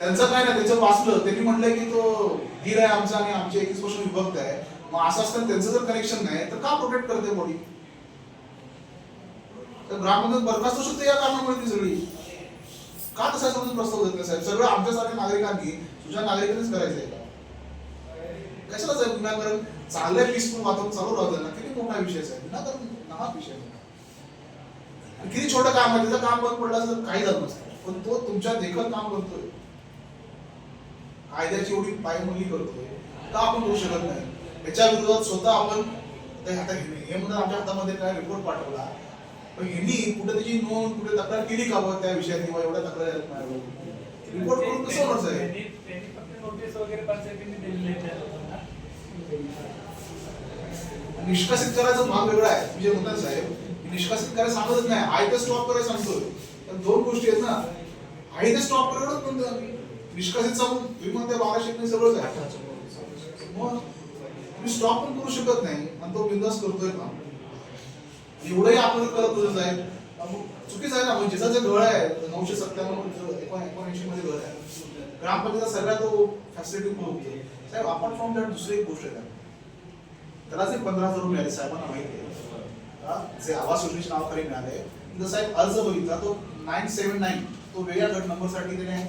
त्यांचं काय नाही त्याचं वाचलं. त्यांनी म्हटलं की तो धीर आहे आमचा आणि आमचे एकवीस वर्ष विभक्त आहे. मग असं असताना त्यांचं जर कनेक्शन नाही तर का प्रोटेक्ट करते बॉडी तर ग्रामपंचायत बरखास्त होऊ शकते या कारणामुळे ती सगळी. का तसा समजून प्रस्ताव देत नाही साहेब? सगळं आमच्यासारख्या नागरिकांनी तुझ्या नागरिकांनीच करायचं आहे. का कशाला साहेब विनाकारण चांगलं पीसफुल वातावरण चालू राहतं ना. किती मोठा विषय आहे साहेब? विनाकारण हा विषय किती छोटं काम आहे त्याचं काम बंद पडलं असं तर काही झालं नसतं. पण तो तुमच्या देखत काम करतोय. कायद्याची एवढी पायमल्ली करतोय का आपण करू शकत नाही. याच्या विरोधात स्वतः आपण आता आता हे हे म्हणून आमच्या हातामध्ये काय रिपोर्ट पाठवला. पण ह्यांनी कुठे त्याची नोंद कुठे तक्रार केली का बा त्या विषयात किंवा एवढ्या तक्रार रिपोर्ट करून कसं होणार साहेब. निष्कासित करायचा भाग वेगळा आहे. म्हणजे म्हणतात साहेब निष्कासित करायला सांगतच नाही. आहे ते स्टॉप करायला सांगतोय. तर दोन गोष्टी आहेत ना. आहे ते स्टॉप आम्ही. निष्कासित सांगून तुम्ही म्हणते बाराशे नाही सगळंच आहे. मग तुम्ही स्टॉप पण करू शकत नाही. आणि तो बिंदास करतोय का एवढंही आपण करत होतो साहेब. चुकीचं आहे ना म्हणजे जे घर आहे नऊशे सत्त्याण्णव एकोणऐंशी मध्ये घर आहे. ग्रामपंचायत सगळ्यात तो फॅसिलिटी पुरवते साहेब आपण फ्रॉम दॅट दुसरी एक गोष्ट आहे त्याला जे पंधरा हजार रुपये मिळाले साहेबांना माहिती आहे. जे आवास योजनेच्या नावाखाली मिळाले. साहेब अर्ज बघितला तो नाईन सेवन नाईन तो वेगळ्या गट नंबरसाठी त्याने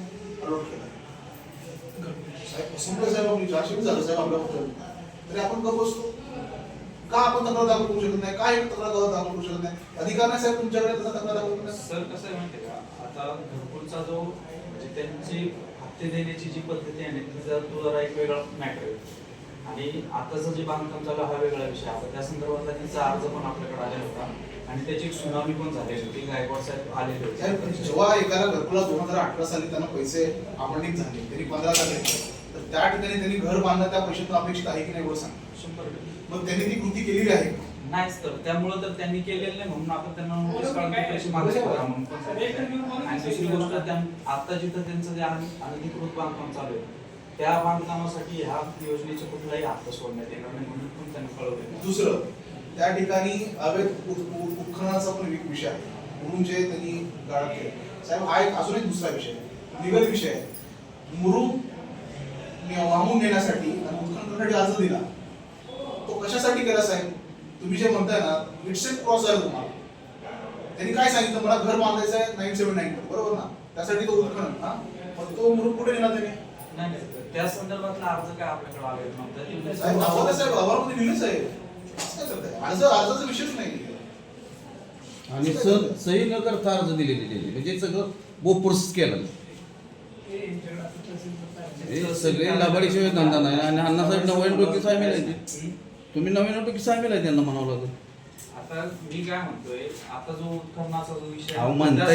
साहेब साहेब आपली चारशे झालं साहेब आपल्याबद्दल तरी आपण गप्प बसतो? का आपण तक्रार दाखल करू शकत नाही? काय तक्रार दाखल करू शकत नाही? अधिकार नाही साहेब तुमच्याकडे तसा तक्रार दाखल करू सर कसं आहे माहितीये का? आता घरकुलचा जो म्हणजे त्यांची हप्ते देण्याची जी पद्धती आहे तिचा ती तो जरा एक वेगळा मॅटर आहे. आणि आताचं जे बांधकाम चालू हा वेगळा विषय आता त्या संदर्भातला त्यांचा अर्ज पण आपल्याकडे आलेला होता. आणि त्याची एक सुनावणी पण झालेली होती गायकवाड साहेब आलेले होते जेव्हा एखाद्या घरकुला दोन हजार अठरा साली त्यांना पैसे आवडीत झाले त्यांनी पंधरा हजार घेतले तर त्या ठिकाणी त्यांनी घर बांधणं त्या पैशातून अपेक्षित आहे की नाही एवढं सांग शंभर. मग त्यांनी ती कृती केलेली आहे नाहीच तर त्यामुळं तर त्यांनी केलेलं नाही म्हणून आपण त्यांना नोटीस काढून ते पैसे मागे करा म्हणून पण सांगितलं. आणि दुसरी गोष्ट त्या आता जिथं त्यांचं जे अन- अनधिकृत बांधकाम चालू आहे त्या बांधकामासाठी ह्या योजनेचे कुठलाही हप्ता सोडण्यात येणार नाही म्हणून पण त्यांनी कळवलेलं आहे. दुसरं त्या ठिकाणी अवैध उत- उत- उत्खननाचा पण एक विषय आहे. म्हणून जे त्यांनी गाळप केलं. साहेब हा एक अजून एक दुसरा विषय आहे. लिगल विषय आहे. मुरुम ने- वाहून नेण्यासाठी आणि उत्खनन करण्यासाठी अर्ज दिला. तो कशासाठी केला साहेब? तुम्ही जे म्हणताय ना इट्स ए क्रॉस आहे तुम्हाला. त्यांनी काय सांगितलं? मला घर बांधायचं आहे नाईन सेवन नाईन बरोबर ना? त्यासाठी तो उत्खनन हा? मग तो मुरुम कुठे नेला त्याने? त्या संदर्भातला अर्ज काय आपल्याकडे आलेला साहेब. अहवालामध्ये लिहिलंच आहे. अर्ज अर्जाचा विषयच नाही आणि स- सही न करता अर्ज दिलेले त्यांनी. म्हणजे सगळं बोपुरस केलं. हे सगळे लाभाडीशिवाय धंदा नाही. आणि अण्णासाहेब नवीन डोकी सामील आहे ते. तुम्ही नवीन डोकी सामील आहे त्यांना म्हणावं लागेल. आता मी काय म्हणतोय आता जो उत्खननाचा जो विषय अहो म्हणताय